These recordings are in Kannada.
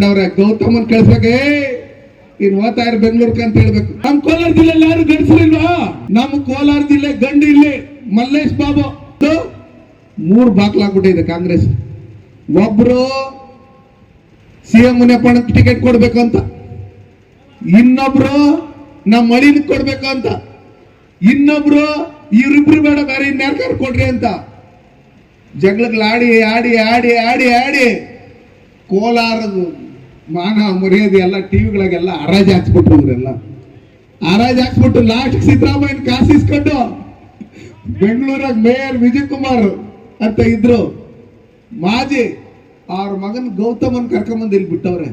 ಅವ್ರೆ ಗೌತಮನ್ ಕಳ್ಸಕ್ಕೆ ಇನ್ ಓದ್ತಾ ಇರ್ ಬೆಂಗಳೂರ್ಕ ಅಂತ ಹೇಳ್ಬೇಕು. ನಮ್ ಕೋಲಾರ ಜಿಲ್ಲೆ ಯಾರು ಗಂಡಸರಿಲ್ವಾ? ನಮ್ ಕೋಲಾರ ಜಿಲ್ಲೆ ಗಂಡು ಇಲ್ಲಿ, ಮಲ್ಲೇಶ್ ಬಾಬು. ಮೂರು ಬಾಕ್ಲಾಗ್ಬಿಟ್ಟಿದೆ ಕಾಂಗ್ರೆಸ್. ಒಬ್ರು ಸಿಎಂ ಮುನಿಯಪ್ಪಣ್ಣಗೆ ಟಿಕೆಟ್ ಕೊಡ್ಬೇಕಂತ ಇನ್ನೊಬ್ರು ನಮ್ಮ ಮಳಿನ ಕೊಡ್ಬೇಕು ಅಂತ, ಇನ್ನೊಬ್ರು ಇವ್ರಿಬ್ರು ಬೇಡ, ಬೇರೆ ಇನ್ಯಾರ್ಕಾರ ಕೊಡ್ರಿ ಅಂತ. ಜಗಳಗಳು ಆಡಿ ಆಡಿ ಆಡಿ ಆಡಿ ಆಡಿ, ಕೋಲಾರದ ಮಾನ ಮರ್ಯಾದೆ ಎಲ್ಲ ಟಿವಿಗಳಿಗೆಲ್ಲ ಹರಾಜ್ ಹಾಕ್ಸ್ಬಿಟ್ರು ಇವರೆಲ್ಲ. ಹರಾಜ್ ಹಾಕ್ಸ್ಬಿಟ್ಟು ಲಾಸ್ಟ್ ಸಿದ್ದರಾಮಯ್ಯನ ಕಾಸಿಸ್ಕೊಂಡು ಬೆಂಗಳೂರಾಗ ಮೇಯರ್ ವಿಜಯ್ ಕುಮಾರ್ ಅಂತ ಇದ್ರು. ಮಾಜಿ ಅವ್ರ ಮಗನ್ ಗೌತಮನ್ ಕರ್ಕೊಂಬಂದು ಇಲ್ಲಿ ಬಿಟ್ಟವ್ರೆ.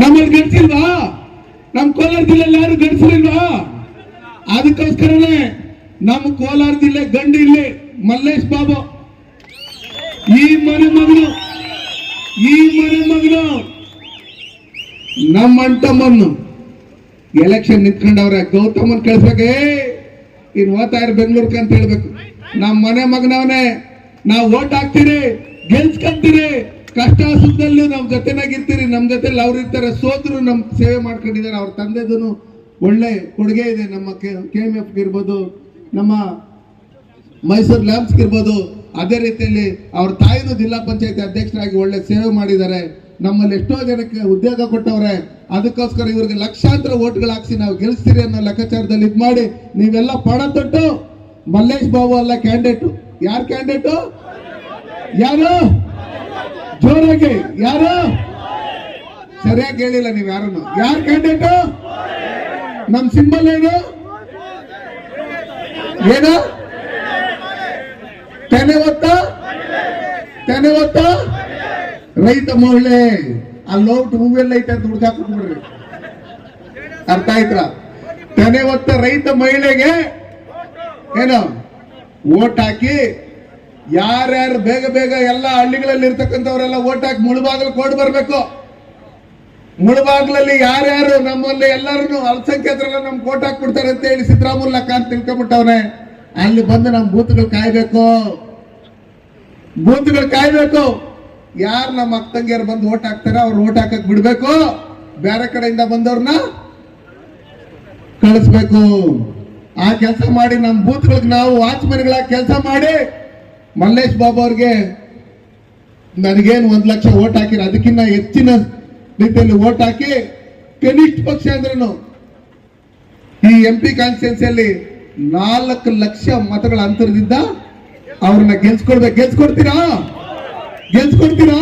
ನಮ್ಮಲ್ಲಿ ಗಡಿಸಿಲ್ವಾ ನಮ್ ಕೋಲಾರ ಜಿಲ್ಲೆಯಲ್ಲಿ ಯಾರು ಗಡಿಸಿಲ್ವಾ ಅದಕ್ಕೋಸ್ಕರನೇ ನಮ್ಮ ಕೋಲಾರ ಜಿಲ್ಲೆ ಗಂಡು ಇಲ್ಲಿ ಮಲ್ಲೇಶ್ ಬಾಬು. ಈ ಮನೆ ಮಗನು ಈ ಮನೆ ಮಗನು, ನಮ್ಮ ಅಂಟಮ್ಮನ್ನು ಎಲೆಕ್ಷನ್ ನಿಂತ್ಕೊಂಡವ್ರೆ ಗೌತಮನ್ ಕಳ್ಸಕ್ಕೆ ಇನ್ ಓದ್ತಾ ಇರ್ ಬೆಂಗಳೂರ್ಕ ಅಂತ ಹೇಳ್ಬೇಕು. ನಮ್ಮ ಮನೆ ಮಗನವನೇ, ನಾವು ಓಟ್ ಹಾಕ್ತೀರಿ, ಗೆಲ್ಸ್ಕೊಂತೀರಿ. ಕಷ್ಟ ಸುದ್ದಲ್ಲೂ ನಮ್ ಜೊತೆನಾಗಿರ್ತೀರಿ. ನಮ್ ಜೊತೆಲಿ ಅವ್ರು ಇರ್ತಾರೆ ಸೋದ್ರು ನಮ್ ಸೇವೆ ಮಾಡ್ಕೊಂಡಿದ್ದಾರೆ. ಅವ್ರ ತಂದೆದೂ ಒಳ್ಳೆ ಕೊಡುಗೆ ಇದೆ. ನಮ್ಮ ಕೆ ಎಂ ಎಫ್ ಇರ್ಬೋದು, ನಮ್ಮ ಮೈಸೂರು ಲ್ಯಾಬ್ಸ್ಗಿರ್ಬೋದು ಅದೇ ರೀತಿಯಲ್ಲಿ ಅವ್ರ ತಾಯಿನೂ ಜಿಲ್ಲಾ ಪಂಚಾಯತಿ ಅಧ್ಯಕ್ಷರಾಗಿ ಒಳ್ಳೆ ಸೇವೆ ಮಾಡಿದ್ದಾರೆ. ನಮ್ಮಲ್ಲಿ ಎಷ್ಟೋ ಜನಕ್ಕೆ ಉದ್ಯೋಗ ಕೊಟ್ಟವ್ರೆ. ಅದಕ್ಕೋಸ್ಕರ ಇವ್ರಿಗೆ ಲಕ್ಷಾಂತರ ಓಟ್ಗಳು ಹಾಕ್ಸಿ ನಾವು ಗೆಲ್ಲಿಸ್ತೀರಿ ಅನ್ನೋ ಲೆಕ್ಕಾಚಾರದಲ್ಲಿ ಇದು ಮಾಡಿ ನೀವೆಲ್ಲ ಪಣ ತೊಟ್ಟು. ಮಲ್ಲೇಶ್ ಬಾಬು ಅಲ್ಲ ಕ್ಯಾಂಡಿಡೇಟ್. ಯಾರು ಕ್ಯಾಂಡಿಡೇಟ್? ಯಾರು? ಜೋರಾಗಿ. ಯಾರು? ಸರಿಯಾಗಿ ಹೇಳಿಲ್ಲ ನೀವು ಯಾರನ್ನು. ಯಾರು ಕ್ಯಾಂಡಿಡೇಟ್? ನಮ್ಮ ಸಿಂಬಲ್ ಏನು? ಏನು? ತೆನೆ ಒತ್ತ? ತೆನೆ ಒತ್ತ? ರೈತ ಮಹಿಳೆ ಅಲ್ಲಿ ಹೋಗ್ಬಿಟ್ಟು ಹೂವೆಲ್ಲ ಐತೆ ಅಂತ ಹುಡ್ಕಾಕ್ಬಿಡ್ರಿ ಅರ್ಥ ಆಯ್ತಾ? ತೆನೆ ಒತ್ತ ರೈತ ಮಹಿಳೆಗೆ ಏನು? ಓಟ್ ಹಾಕಿ ಯಾರ್ಯಾರು ಬೇಗ ಬೇಗ ಎಲ್ಲ ಹಳ್ಳಿಗಳಲ್ಲಿ ಇರ್ತಕ್ಕಂಥವ್ರೆಲ್ಲ ಓಟ್ ಹಾಕಿ ಮುಳುಬಾಗಲು ಕೊಡ್ ಬರ್ಬೇಕು. ಮುಳುಬಾಗ್ಲಲ್ಲಿ ಯಾರ್ಯಾರು ನಮ್ಮಲ್ಲಿ ಎಲ್ಲರನ್ನು ಅಲ್ಪಸಂಖ್ಯಾತರೆಲ್ಲ ನಮ್ಗೆ ಕೋಟ್ ಹಾಕ್ಬಿಡ್ತಾರೆ ಅಂತ ಹೇಳಿ ಸಿದ್ದರಾಮುಲ್ಲ ಅಂತ ತಿಳ್ಕೊಂಬಿಟ್ಟವ್ರೆ ಅಲ್ಲಿ ಬಂದು ನಮ್ಮ ಬೂತ್ಗಳು ಕಾಯ್ಬೇಕು. ಬೂತ್ಗಳು ಕಾಯ್ಬೇಕು. ಯಾರು ನಮ್ಮ ಅಕ್ಕಂಗಿಯರು ಬಂದು ಓಟ್ ಹಾಕ್ತಾರೆ ಅವ್ರು ಓಟ್ ಹಾಕಕ್ ಬಿಡ್ಬೇಕು. ಬೇರೆ ಕಡೆಯಿಂದ ಬಂದವ್ರನ್ನ ಕಳಿಸ್ಬೇಕು. ಆ ಕೆಲಸ ಮಾಡಿ ನಮ್ಮ ಬೂತ್ಗಳಿಗೆ ನಾವು ವಾಚ್ಮನ್ಗಳ ಕೆಲಸ ಮಾಡಿ ಮಲ್ಲೇಶ್ ಬಾಬು ಅವ್ರಿಗೆ ನನಗೇನು ಒಂದು ಲಕ್ಷ ಓಟ್ ಹಾಕಿರ ಅದಕ್ಕಿಂತ ಹೆಚ್ಚಿನ ರೀತಿಯಲ್ಲಿ ಓಟ್ ಹಾಕಿ ಕನಿಷ್ಠ ಪಕ್ಷ ಅಂದ್ರೂ ಈ ಎಂ ಪಿ ಕಾನ್ಸ್ಟಿಟ್ಯೂನ್ಸಿಯಲ್ಲಿ ನಾಲ್ಕು ಲಕ್ಷ ಮತಗಳ ಅಂತರದಿಂದ ಅವ್ರನ್ನ ಗೆಲ್ಸ್ಕೊಡ್ಬೇಕು ಗೆಲ್ಸ್ಕೊಡ್ತೀರಾ? ಗೆಲ್ಸ್ಕೊಡ್ತೀರಾ?